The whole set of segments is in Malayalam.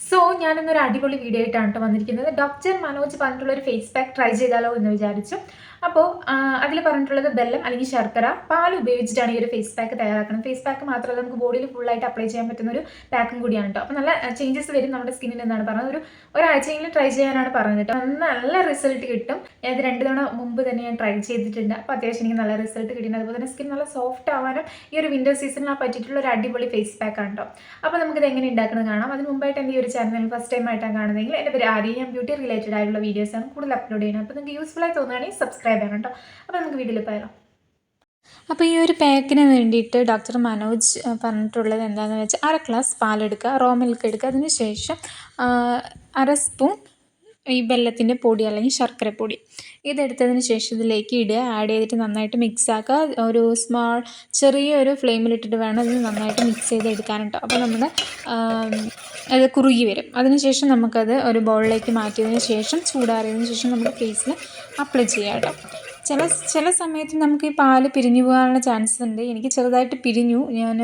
സോ ഞാനിന്നൊരു അടിപൊളി വീഡിയോ ആയിട്ടാണ് വന്നിരിക്കുന്നത്. ഡോക്ടർ മനോജ് പറഞ്ഞിട്ടുള്ള ഒരു ഫേസ് പാക്ക് ട്രൈ ചെയ്താലോ എന്ന് വിചാരിച്ചു. അപ്പോൾ അതിൽ പറഞ്ഞിട്ടുള്ളത് ബെല്ലം അല്ലെങ്കിൽ ശർക്കര പാൽ ഉപയോഗിച്ചിട്ടാണ് ഈ ഒരു ഫേസ് പാക്ക് തയ്യാറാക്കുന്നത്. ഫേസ് പാക്ക് മാത്രമല്ല നമുക്ക് ബോഡിയിൽ ഫുള്ളായിട്ട് അപ്ലൈ ചെയ്യാൻ പറ്റുന്ന ഒരു പാക്കും കൂടിയാണ് കേട്ടോ അപ്പോൾ നല്ല ചേഞ്ചസ് വരും നമ്മുടെ സ്കിന്നിൽ എന്നാണ് പറഞ്ഞത്. ഒരു ഒരാഴ്ചയെങ്കിലും ട്രൈ ചെയ്യാനാണ് പറഞ്ഞത് നല്ല റിസൾട്ട് കിട്ടും. ഇത് രണ്ട് തവണ മുമ്പ് തന്നെ ഞാൻ ട്രൈ ചെയ്തിട്ടുണ്ട്. അപ്പോൾ അത്യാവശ്യം എനിക്ക് നല്ല റിസൾട്ട് കിട്ടിയിട്ടുണ്ട്. അതുപോലെ തന്നെ സ്കിൻ നല്ല സോഫ്റ്റ് ആവാനും ഈ ഒരു വിന്റർ സീസണിൽ പറ്റിയിട്ടുള്ള ഒരു അടിപൊളി ഫേസ് പാക്ക് ആണ് കേട്ടോ അപ്പോൾ നമുക്കിത് എങ്ങനെ ഉണ്ടാക്കുന്നത് കാണാം. അതിന് മുമ്പായിട്ട് എന്റെ ഈ ഒരു ചാനൽ ഫസ്റ്റ് ടൈം ആയിട്ടാണ് കാണുന്നതെങ്കിൽ എന്റെ പേര് ആര്യ. ഞാൻ ബ്യൂട്ടി റിലേറ്റഡ് ആയിട്ടുള്ള വീഡിയോസാണ് കൂടുതൽ അപ്ലോഡ് ചെയ്യുന്നത്. അപ്പോൾ നിങ്ങൾക്ക് യൂസ്ഫുൾ ആയി തോന്നുകയാണെങ്കിൽ സബ്സ്ക്രൈബ് ചെയ്യണം കേട്ടോ അപ്പോൾ നമുക്ക് വീഡിയോയിൽ പോയാലോ. അപ്പോൾ ഈ ഒരു പാക്കിന് വേണ്ടിയിട്ട് ഡോക്ടർ മനോജ് പറഞ്ഞിട്ടുള്ളത് എന്താണെന്ന് വെച്ചാൽ അര ഗ്ലാസ് പാലെടുക്കുക റോ മിൽക്ക് എടുക്കുക. അതിന് ശേഷം അര സ്പൂൺ ഈ വെല്ലത്തിന്റെ പൊടി അല്ലെങ്കിൽ ശർക്കരപ്പൊടി ഇതെടുത്തതിന് ശേഷം ഇതിലേക്ക് ഇടുക. ആഡ് ചെയ്തിട്ട് നന്നായിട്ട് മിക്സ് ആക്കുക. ഒരു സ്മാൾ ചെറിയൊരു ഫ്ലെയിമിലിട്ടിട്ട് വേണം ഇത് നന്നായിട്ട് മിക്സ് ചെയ്ത് എടുക്കാനുണ്ടോ അപ്പോൾ നമ്മൾ അത് കുറുകി വരും. അതിനുശേഷം നമുക്കത് ഒരു ബൗളിലേക്ക് മാറ്റിയതിന് ശേഷം ചൂടാറിയതിന് ശേഷം നമ്മുടെ ഫേസിൽ അപ്ലൈ ചെയ്യാം കേട്ടോ. ചില ചില സമയത്ത് നമുക്ക് ഈ പാൽ പിരിഞ്ഞു പോകാനുള്ള ചാൻസസ് ഉണ്ട്. എനിക്ക് ചെറുതായിട്ട് പിരിഞ്ഞു. ഞാൻ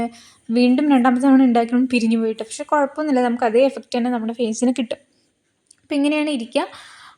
വീണ്ടും രണ്ടാമത്തെ തവണ ഉണ്ടാക്കണം പിരിഞ്ഞു പോയിട്ട്. പക്ഷേ കുഴപ്പമൊന്നുമില്ല. നമുക്ക് അതേ എഫക്റ്റ് തന്നെ നമ്മുടെ ഫേസിന് കിട്ടും. അപ്പോൾ ഇങ്ങനെയാണ് ഇരിക്കുക.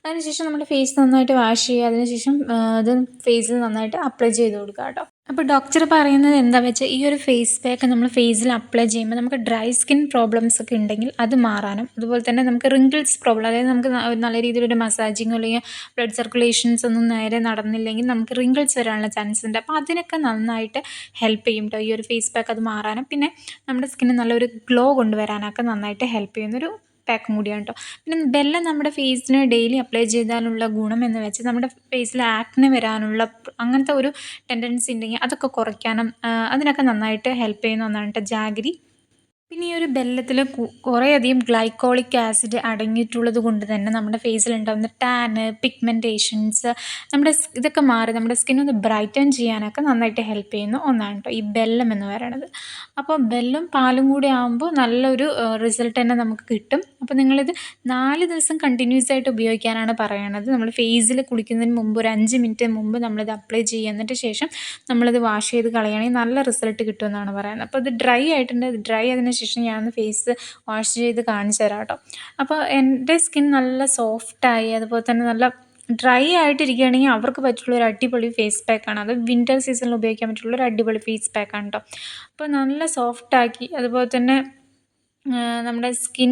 അതിനുശേഷം നമ്മുടെ ഫേസ് നന്നായിട്ട് വാഷ് ചെയ്യുക. അതിനുശേഷം ഇത് ഫേസിൽ നന്നായിട്ട് അപ്ലൈ ചെയ്ത് കൊടുക്കുക കേട്ടോ. അപ്പോൾ ഡോക്ടർ പറയുന്നത് എന്താ വെച്ചാൽ ഈ ഒരു ഫേസ് പാക്ക് നമ്മൾ ഫേസിൽ അപ്ലൈ ചെയ്യുമ്പോൾ നമുക്ക് ഡ്രൈ സ്കിൻ പ്രോബ്ലംസ് ഒക്കെ ഉണ്ടെങ്കിൽ അത് മാറാനും അതുപോലെ തന്നെ നമുക്ക് റിങ്കിൾസ് പ്രോബ്ലം അതായത് നമുക്ക് നല്ല രീതിയിലൊരു മസാജിങ് അല്ലെങ്കിൽ ബ്ലഡ് സർക്കുലേഷൻസ് ഒന്നും നേരെ നടന്നില്ലെങ്കിൽ നമുക്ക് റിങ്കിൾസ് വരാനുള്ള ചാൻസ് ഉണ്ട്. അപ്പോൾ അതിനൊക്കെ നന്നായിട്ട് ഹെൽപ്പ് ചെയ്യും കേട്ടോ ഈ ഒരു ഫേസ് പാക്ക് അത് മാറാനും. പിന്നെ നമ്മുടെ സ്കിന്നിന് നല്ലൊരു ഗ്ലോ കൊണ്ടുവരാനൊക്കെ നന്നായിട്ട് ഹെൽപ്പ് ചെയ്യുന്നൊരു പാക്കും കൂടിയാണ് കേട്ടോ പിന്നെ ബെല്ലം നമ്മുടെ ഫേസിന് ഡെയിലി അപ്ലൈ ചെയ്താലുള്ള ഗുണം എന്ന് വെച്ചാൽ നമ്മുടെ ഫേസിൽ ആക്നെ വരാനുള്ള അങ്ങനത്തെ ഒരു ടെൻഡൻസി ഉണ്ടെങ്കിൽ അതൊക്കെ കുറയ്ക്കാനും അതിനൊക്കെ നന്നായിട്ട് ഹെൽപ്പ് ചെയ്യുന്ന ഒന്നാണ് കേട്ടോ ജാഗരി. പിന്നെ ഈ ഒരു ബെല്ലത്തിൽ കുറേയധികം ഗ്ലൈക്കോളിക് ആസിഡ് അടങ്ങിയിട്ടുള്ളത് കൊണ്ട് തന്നെ നമ്മുടെ ഫേസിൽ ഉണ്ടാകുന്ന ടാന് പിഗ്മെന്റേഷൻസ് നമ്മുടെ ഇതൊക്കെ മാറി നമ്മുടെ സ്കിൻ ഒന്ന് ബ്രൈറ്റൻ ചെയ്യാനൊക്കെ നന്നായിട്ട് ഹെൽപ്പ് ചെയ്യുന്ന ഒന്നാണ് കേട്ടോ ഈ ബെല്ലം എന്ന് പറയുന്നത് അപ്പോൾ ബെല്ലും പാലും കൂടി ആകുമ്പോൾ നല്ലൊരു റിസൾട്ട് തന്നെ നമുക്ക് കിട്ടും. അപ്പോൾ നിങ്ങളിത് നാല് ദിവസം കണ്ടിന്യൂസ് ആയിട്ട് ഉപയോഗിക്കാനാണ് പറയണത്. നമ്മൾ ഫേസിൽ കുളിക്കുന്നതിന് മുമ്പ് ഒരു അഞ്ച് മിനിറ്റ് മുമ്പ് നമ്മളിത് അപ്ലൈ ചെയ്യുക. എന്നിട്ട് ശേഷം നമ്മളിത് വാഷ് ചെയ്ത് കളയുകയാണെങ്കിൽ നല്ല റിസൾട്ട് കിട്ടുമെന്നാണ് പറയുന്നത്. അപ്പോൾ ഇത് ഡ്രൈ ആയിട്ടുണ്ട്. ഡ്രൈ ആയതിനു ശേഷം ഞാനൊന്ന് ഫേസ് വാഷ് ചെയ്ത് കാണിച്ചു തരാം കേട്ടോ. അപ്പോൾ എന്റെ സ്കിൻ നല്ല സോഫ്റ്റായി അതുപോലെ തന്നെ നല്ല ഡ്രൈ ആയിട്ടിരിക്കുകയാണെങ്കിൽ അവർക്ക് പറ്റുള്ള ഒരു അടിപൊളി ഫേസ് പാക്കാണ് അത് വിന്റർ സീസണിൽ ഉപയോഗിക്കാൻ പറ്റുള്ള ഒരു അടിപൊളി ഫേസ് പാക്കാണ് കേട്ടോ. അപ്പോൾ നല്ല സോഫ്റ്റാക്കി അതുപോലെ തന്നെ നമ്മുടെ സ്കിൻ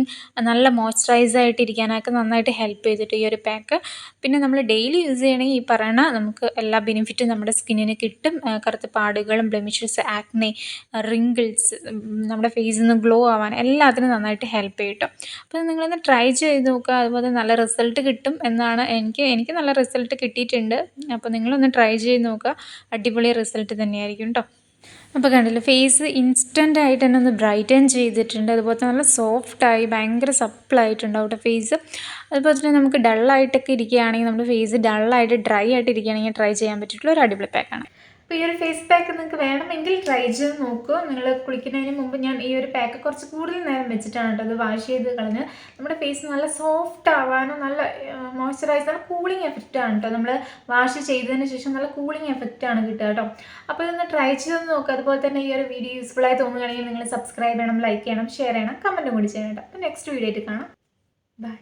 നല്ല മോയ്സ്ചറൈസ് ആയിട്ടിരിക്കാനൊക്കെ നന്നായിട്ട് ഹെൽപ്പ് ചെയ്തിട്ട് ഈ ഒരു പാക്ക്. പിന്നെ നമ്മൾ ഡെയിലി യൂസ് ചെയ്യണമെങ്കിൽ ഈ പറയണ നമുക്ക് എല്ലാ ബെനിഫിറ്റും നമ്മുടെ സ്കിന്നിന് കിട്ടും. കറുത്ത പാടുകളും ബ്ലെമിഷസ് ആക്നെ റിങ്കിൾസ് നമ്മുടെ ഫേസിൽ നിന്ന് ഗ്ലോ ആവാൻ എല്ലാത്തിനും നന്നായിട്ട് ഹെൽപ്പ് ചെയ്യും കേട്ടോ അപ്പോൾ നിങ്ങളൊന്ന് ട്രൈ ചെയ്ത് നോക്കുക. അതുപോലെ നല്ല റിസൾട്ട് കിട്ടും എന്നാണ് എനിക്ക് എനിക്ക് നല്ല റിസൾട്ട് കിട്ടിയിട്ടുണ്ട്. അപ്പോൾ നിങ്ങളൊന്ന് ട്രൈ ചെയ്ത് നോക്കുക. അടിപൊളി റിസൾട്ട് തന്നെയായിരിക്കും കേട്ടോ അപ്പോൾ കണ്ടില്ലേ ഫേസ് ഇൻസ്റ്റന്റ് ആയിട്ട് തന്നെ ഒന്ന് ബ്രൈറ്റൻ ചെയ്തിട്ടുണ്ട്. അതുപോലെ തന്നെ നല്ല സോഫ്റ്റായി ഭയങ്കര സപ്പിളായിട്ടുണ്ട് അവിടെ ഫേസ് അതുപോലെ തന്നെ നമുക്ക് ഡള്ളായിട്ടൊക്കെ ഇരിക്കുകയാണെങ്കിൽ നമ്മുടെ ഫേസ് ഡള്ളായിട്ട് ഡ്രൈ ആയിട്ട് ഇരിക്കുകയാണെങ്കിൽ ട്രൈ ചെയ്യാൻ പറ്റിയിട്ടുള്ള ഒരു അടിപൊളി പാക്കാണ് അപ്പോൾ ഈ ഒരു ഫേസ് പാക്ക് നിങ്ങൾക്ക് വേണമെങ്കിൽ ട്രൈ ചെയ്ത് നോക്കൂ. നിങ്ങൾ കുളിക്കുന്നതിന് മുമ്പ് ഞാൻ ഈ ഒരു പാക്ക് കുറച്ച് കൂടുതൽ നേരം വെച്ചിട്ടാണ് കേട്ടോ അത് വാഷ് ചെയ്ത് കളഞ്ഞ്. നമ്മുടെ ഫേസ് നല്ല സോഫ്റ്റ് ആവാനും നല്ല മോയ്സ്ചറൈസ് നല്ല കൂളിംഗ് എഫക്റ്റ് ആണ് കേട്ടോ. നമ്മൾ വാഷ് ചെയ്തതിന് ശേഷം നല്ല കൂളിംഗ് എഫക്റ്റ് ആണ് കിട്ടുക കേട്ടോ. അപ്പോൾ ഇതൊന്ന് ട്രൈ ചെയ്ത് നോക്കുക അതുപോലെ തന്നെ ഈ ഒരു വീഡിയോ യൂസ്ഫുൾ ആയി തോന്നുകയാണെങ്കിൽ നിങ്ങൾ സബ്സ്ക്രൈബ് ചെയ്യണം ലൈക്ക് ചെയ്യണം ഷെയർ ചെയ്യണം കമന്റും കൂടി ചെയ്യണം കേട്ടോ. അപ്പോൾ നെക്സ്റ്റ് വീഡിയോ ആയിട്ട് കാണാം. ബൈ